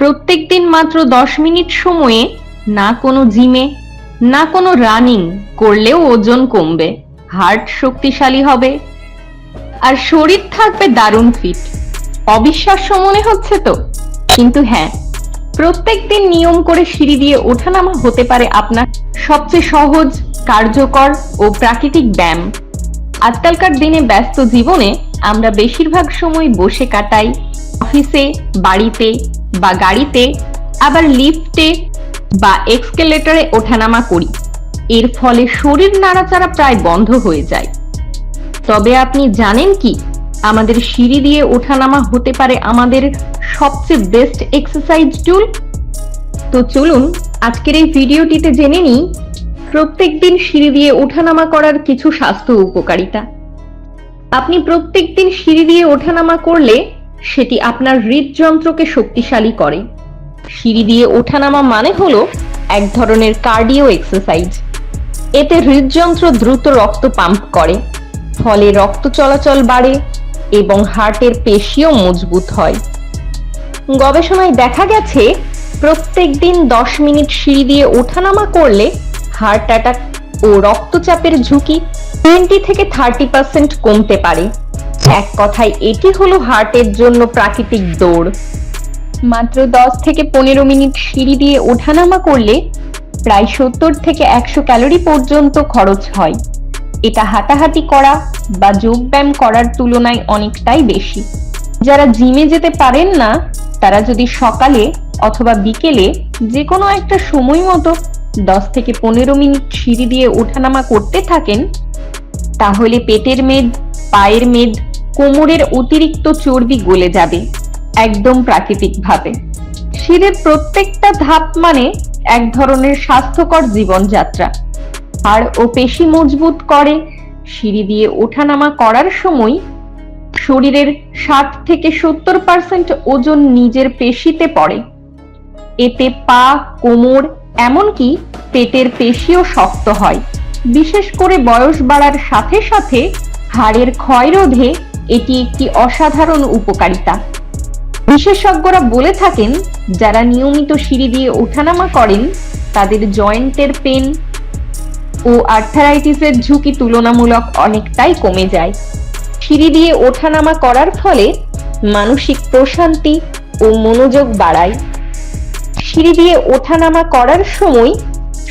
প্রত্যেকদিন মাত্র দশ মিনিট সময়ে না কোনো জিমে, না কোনো রানিং করলেও ওজন কমবে, হার্ট শক্তিশালী হবে। আর শরীর থাকবে দারুণ ফিট। অবিশ্বাস্য মনে হচ্ছে তো? কিন্তু হ্যাঁ প্রত্যেকদিন নিয়ম করে সিঁড়ি দিয়ে ওঠানামা হতে পারে আপনার সবচেয়ে সহজ, কার্যকর ও প্রাকৃতিক ব্যায়াম। আজকালকার দিনে ব্যস্ত জীবনে আমরা বেশিরভাগ সময় বসে কাটাই, অফিসে, বাড়িতে বা গাড়িতে, আবার লিফটে বা এক্সকেলেটরে ওঠানামা করি। এর ফলে শরীর নাড়াচাড়া প্রায় বন্ধ হয়ে যায়। তবে আপনি জানেন কি, আমাদের সিঁড়ি দিয়ে ওঠানামা হতে পারে আমাদের সবচেয়ে বেস্ট এক্সারসাইজ টুল তো চলুন, আজকের এই ভিডিওটিতে জেনে নিই প্রত্যেক দিন সিঁড়ি দিয়ে ওঠানামা করার কিছু স্বাস্থ্য উপকারিতা। আপনি প্রত্যেক দিন সিঁড়ি দিয়ে ওঠানামা করলে সেটি আপনার হৃদযন্ত্রকে শক্তিশালী করে। সিঁড়ি দিয়ে ওঠানামা মানে হলো এক ধরনের কার্ডিও এক্সারসাইজ। এতে হৃদযন্ত্র দ্রুত রক্ত পাম্প করে, ফলে রক্ত চলাচল বাড়ে এবং হার্টের পেশিও মজবুত হয়। গবেষণায় দেখা গেছে প্রত্যেকদিন দশ মিনিট সিঁড়ি দিয়ে ওঠানামা করলে হার্ট অ্যাটাক ও রক্তচাপের ঝুঁকি টোয়েন্টি থেকে থার্টি পার্সেন্ট কমতে পারে। এক কথায়, এটি হলো হার্টের জন্য প্রাকৃতিক দৌড়। মাত্র দশ থেকে পনেরো মিনিট সিঁড়ি দিয়ে ওঠানামা করলে প্রায় সত্তর থেকে একশো ক্যালোরি পর্যন্ত খরচ হয়। এটা হাঁটাহাঁটি করা বা যোগব্যায়াম করার তুলনায় অনেকটাই বেশি। যারা জিমে যেতে পারেন না, তারা যদি সকালে অথবা বিকেলে যে কোনো একটা সময় মতো দশ থেকে পনেরো মিনিট সিঁড়ি দিয়ে ওঠানামা করতে থাকেন, তাহলে পেটের মেদ, পায়ের মেদ কোমরের অতিরিক্ত চর্বি গলে যাবে, একদম প্রাকৃতিকভাবে। সিঁড়ির প্রত্যেকটা ধাপ মানে এক ধরনের স্বাস্থ্যকর জীবনযাত্রা। হাড় ও পেশি মজবুত করে, সিঁড়ি দিয়ে ওঠানামা করার সময় শরীরের ষাট থেকে সত্তর পার্সেন্ট ওজন নিজের পেশিতে পড়ে। এতে পা, কোমর, এমনকি পেটের পেশিও শক্ত হয়। বিশেষ করে বয়স বাড়ার সাথে সাথে হাড়ের ক্ষয় রোধে এটি একটি অসাধারণ উপকারিতা। বিশেষজ্ঞরা বলে থাকেন, যারা নিয়মিত সিঁড়ি দিয়ে ওঠানামা করেন, তাদের জয়েন্টের পেন ও আর্থারাইটিসের ঝুঁকি তুলনামূলক অনেকটাই কমে যায়। সিঁড়ি দিয়ে ওঠানামা করার ফলে মানসিক প্রশান্তি ও মনোযোগ বাড়ায়। সিঁড়ি দিয়ে ওঠানামা করার সময়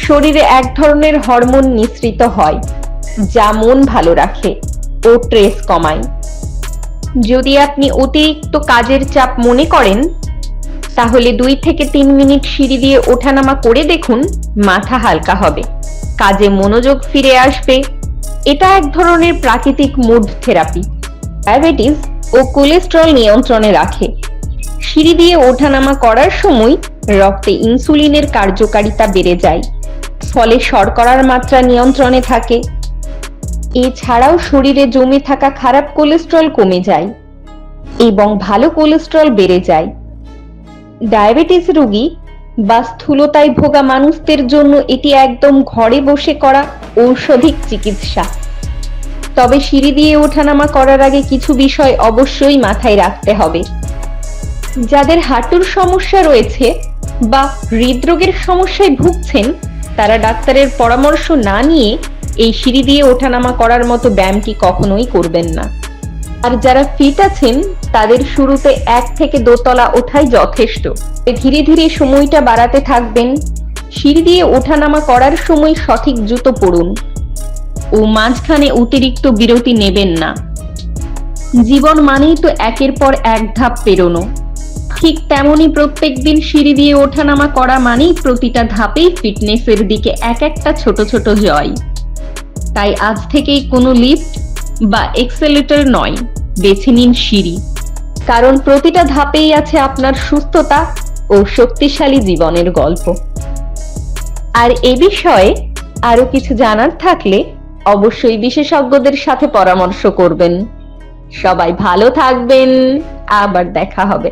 শরীরে এক ধরনের হরমোন নিঃসৃত হয়, যা মন ভালো রাখে ও ট্রেস কমায়। যদি আপনি অতিরিক্ত কাজের চাপ মনে করেন, তাহলে দুই থেকে তিন মিনিট সিঁড়ি দিয়ে ওঠানামা করে দেখুন, মাথা হালকা হবে। কাজে মনোযোগ ফিরে আসবে। এটা এক ধরনের প্রাকৃতিক মুড থেরাপি ডায়াবেটিস ও কোলেস্ট্রল নিয়ন্ত্রণে রাখে। সিঁড়ি দিয়ে ওঠানামা করার সময় রক্তে ইনসুলিনের কার্যকারিতা বেড়ে যায়। ফলে শর্করার মাত্রা নিয়ন্ত্রণে থাকে। এছাড়াও শরীরে জমে থাকা খারাপ কোলেস্ট্রল কমে যায় এবং ভালো কোলেস্ট্রল বেড়ে যায়। ডায়াবেটিস রোগী বা স্থূলতায় ভোগা মানুষদের জন্য এটি একদম ঘরে বসে করা ঔষধিক চিকিৎসা। তবে সিঁড়ি দিয়ে ওঠানামা করার আগে কিছু বিষয় অবশ্যই মাথায় রাখতে হবে। যাদের হাঁটুর সমস্যা রয়েছে বা হৃদরোগের সমস্যায় ভুগছেন, তারা ডাক্তারের পরামর্শ না নিয়ে এই সিঁড়ি দিয়ে ওঠানামা করার মতো ব্যায়ামটি কখনোই করবেন না। আর যারা ফিট আছেন, তাদের শুরুতে এক থেকে দোতলা ওঠাই যথেষ্ট। ধীরে ধীরে সময়টা বাড়াতে থাকবেন। সিঁড়ি দিয়ে ওঠানামা করার সময় সঠিক জুতো পরুন ও মাঝখানে অতিরিক্ত বিরতি নেবেন না। জীবন মানেই তো একের পর এক ধাপ পেরোনো। ঠিক তেমনি প্রত্যেকদিন সিঁড়ি দিয়ে ওঠানামা করা মানেই প্রতিটা ধাপেই ফিটনেসের দিকে এক একটা ছোট ছোট জয়। তাই আজ থেকেই কোনো লিফট বা এক্সেলেটর নয়, বেছে নিন সিঁড়ি। কারণ প্রতিটা ধাপেই আছে আপনার সুস্থতা ও শক্তিশালী জীবনের গল্প। আর এ বিষয়ে আরও কিছু জানার থাকলে অবশ্যই বিশেষজ্ঞদের সাথে পরামর্শ করবেন। সবাই ভালো থাকবেন, আবার দেখা হবে।